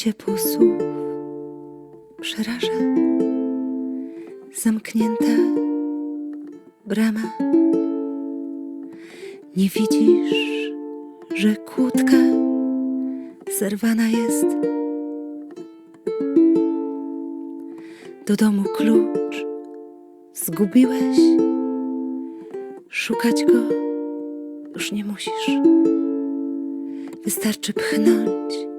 Ciepło słów przeraża zamknięta brama. Nie widzisz, że kłódka zerwana jest. Do domu klucz zgubiłeś. Szukać go już nie musisz. Wystarczy pchnąć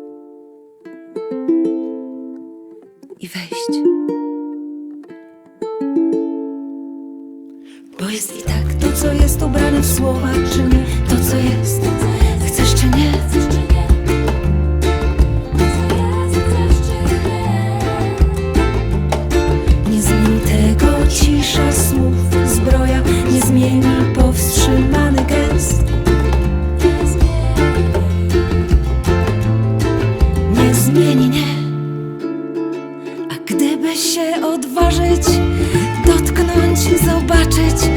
i wejść. Bo jest i tak to, co jest ubrane w słowa, czy nie to, co jest. Chcesz czy nie? Nie zmieni tego cisza słów, Nie zmieni, nie. A gdyby się odważyć, dotknąć, zobaczyć,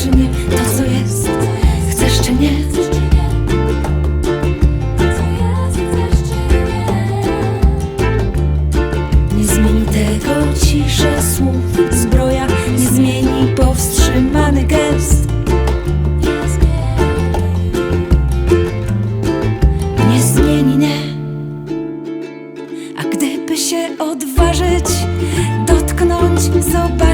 czy nie To co jest, chcesz czy nie? Nie? Zmieni tego cisza słów Zbroja nie zmieni powstrzymany gest. Nie zmieni, nie. A gdyby się odważyć Dotknąć, zobaczyć